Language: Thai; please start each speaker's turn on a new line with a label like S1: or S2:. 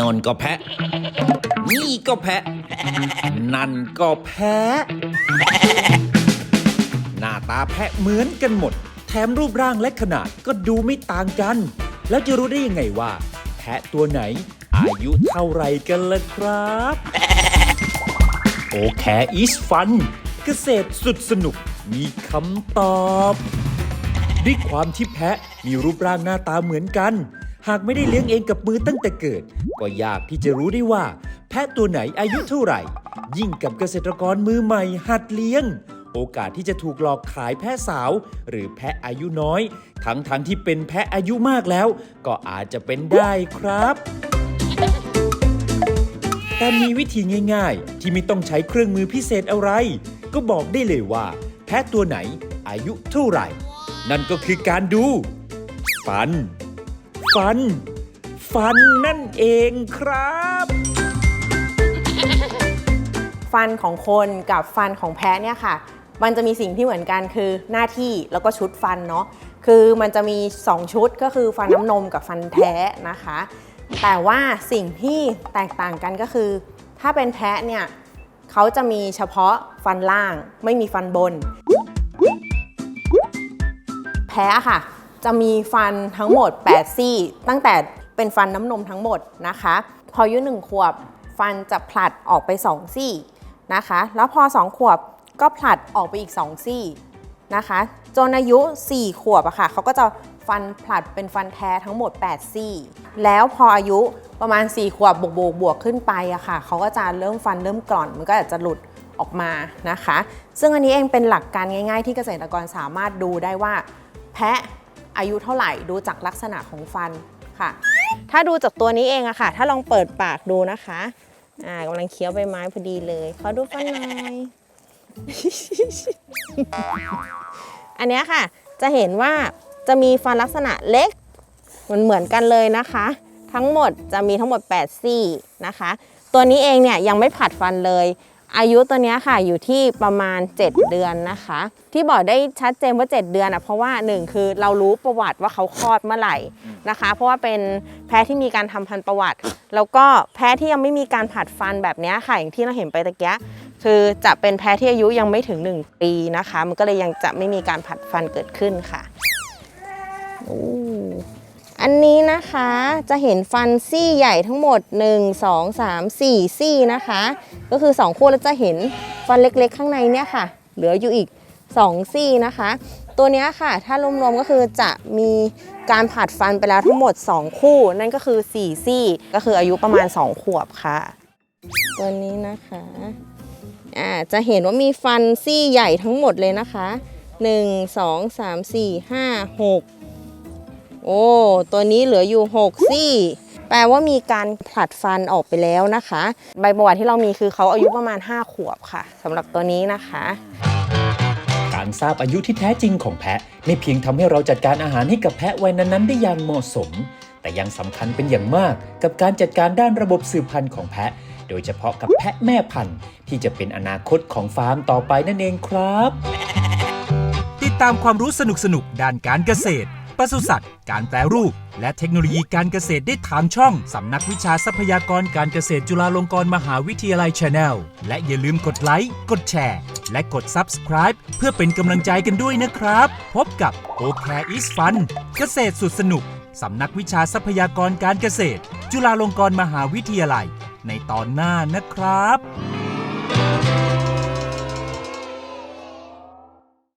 S1: นนก็แพะ นี่ก็แพะ นั่นก็แพะ หน้าตาแพะเหมือนกันหมด แถมรูปร่างและขนาดก็ดูไม่ต่างกัน แล้วจะรู้ได้ยังไงว่า แพะตัวไหน อายุเท่าไรกันล่ะครับโอแคอีสฟันเกษตรสุดสนุกมีคำตอบ ด้วยความที่แพะมีรูปร่างหน้าตาเหมือนกัน หากไม่ได้เลี้ยงเองกับมือตั้งแต่เกิด ก็ยากที่จะรู้ได้ว่า แพะตัวไหนอายุเท่าไหร่ ยิ่งกับเกษตรกรมือใหม่หัดเลี้ยง โอกาสที่จะถูกหลอกขายแพะสาว หรือแพะอายุน้อย ทั้งทั้งๆที่เป็นแพะอายุมากแล้ว ก็อาจจะเป็นได้ครับแต่มีวิธีง่าย ๆ ที่ไม่ต้องใช้เครื่องมือพิเศษอะไร ก็บอกได้เลยว่า แพะตัวไหนอายุเท่าไหร่ นั่นก็คือการดู ฟัน ฟัน ฟันนั่นเองครับ
S2: ฟันของคนกับฟันของแพะเนี่ยค่ะ มันจะมีสิ่งที่เหมือนกันคือหน้าที่แล้วก็ชุดฟันเนาะคือมันจะมี 2 ชุดก็คือฟันน้ำนมกับฟันแท้นะคะ แต่ว่าสิ่งที่แตกต่างกันก็คือ ถ้าเป็นแพะเนี่ยเขาจะมีเฉพาะฟันล่างไม่มีฟันบน แพ้ค่ะ จะมีฟันทั้งหมด 8 ซี่ ตั้งแต่เป็นฟันน้ำนมทั้งหมดนะคะ พออายุ1ขวบฟันจะผลัดออกไป 2 ซี่นะคะ แล้วพอ 2 ขวบก็ผลัดออกไปอีก 2 ซี่นะคะจนอายุ 4 ขวบอะค่ะเขาก็จะฟันผลัดเป็นฟันแท้ทั้งหมด 8 ซี่ แล้วพออายุประมาณ 4 ขวบบวกบวกบวกขึ้นไปอะค่ะเขาก็จะเริ่มฟันเริ่มกร่อนมันก็อาจจะหลุดออกมานะคะ ซึ่งอันนี้เองเป็นหลักการง่าย ๆ ที่เกษตรกรสามารถดูได้ว่า แพะ อายุเท่าไหร่ดูจากลักษณะของฟันค่ะ ถ้าดูจากตัวนี้เองอะค่ะ ถ้าลองเปิดปากดูนะคะอ่ากำลังเคี้ยวใบไม้พอดีเลยขอดูฟันหน่อยอันนี้ค่ะ จะเห็นว่าจะมีฟันลักษณะเล็กเหมือนเหมือนกันเลยนะคะ ทั้งหมดจะมีทั้งหมด 8 ซี่นะคะ ตัวนี้เองเนี่ยยังไม่ผัดฟันเลย อายุตัวนี้ค่ะอยู่ที่ประมาณ 7 เดือนนะคะ ที่บอกได้ชัดเจนว่า 7 เดือนอะเพราะว่า 1 คือเรารู้ประวัติว่าเขาคลอดเมื่อไหร่นะคะ เพราะว่าเป็นแพ้ที่มีการทำพันธุ์ประวัติ แล้วก็แพ้ที่ยังไม่มีการผัดฟันแบบนี้ค่ะอย่างที่เราเห็นไปตะเกียคือจะเป็นแพ้ที่อายุยังไม่ถึง 1 ปีนะคะ มันก็เลยยังจะไม่มีการผัดฟันเกิดขึ้นค่ะ อันนี้นะคะจะเห็นฟันซี่ใหญ่ทั้งหมด 1 2 3 4 ซี่นะคะ ก็คือ 2 คู่แล้วจะเห็นฟันเล็กๆ ข้างในเนี่ยค่ะ เหลืออยู่อีก 2 ซี่นะคะ ตัวนี้ค่ะ ถ้ารวมๆก็คือจะมีการผัดฟันไปแล้วทั้งหมด 2 คู่ นั่นก็คือ 4 ซี่ ก็คืออายุประมาณ 2 ขวบค่ะ ตัวนี้นะคะอ่าจะเห็นว่ามีฟันซี่ใหญ่ทั้งหมดเลยนะคะ 1 2 3 4 5 6 โอ้ ตัวนี้เหลืออยู่ 6 ซี่ แปลว่ามีการผลัดฟันออกไปแล้วนะคะ ใบประวัติที่เรามีคือเขาอายุประมาณ 5 ขวบค่ะสำหรับตัวนี้นะคะ
S1: การทราบอายุที่แท้จริงของแพะ ไม่เพียงทำให้เราจัดการอาหารให้กับแพะวัยนั้นๆได้อย่างเหมาะสม แต่ยังสำคัญเป็นอย่างมาก กับการจัดการด้านระบบสืบพันธุ์ของแพะ โดยเฉพาะกับแพะแม่พันธุ์ที่จะเป็นอนาคตของฟาร์มต่อไปนั่นเองครับ
S3: ติดตามความรู้สนุกๆด้านการเกษตร ปศุสัตว์ การแปรรูป และเทคโนโลยีการเกษตรได้ทางช่อง สำนักวิชาทรัพยากรการเกษตรจุฬาลงกรณ์มหาวิทยาลัย Channel และอย่าลืมกดไลค์ กดแชร์ และกด Subscribe เพื่อเป็นกำลังใจกันด้วยนะครับ พบกับ o c a r e is Fun เกษตรสุดสนุก สำนักวิชาทรัพยากรการเกษตร จุฬาลงกรณ์มหาวิทยาลัย ในตอนหน้านะครับ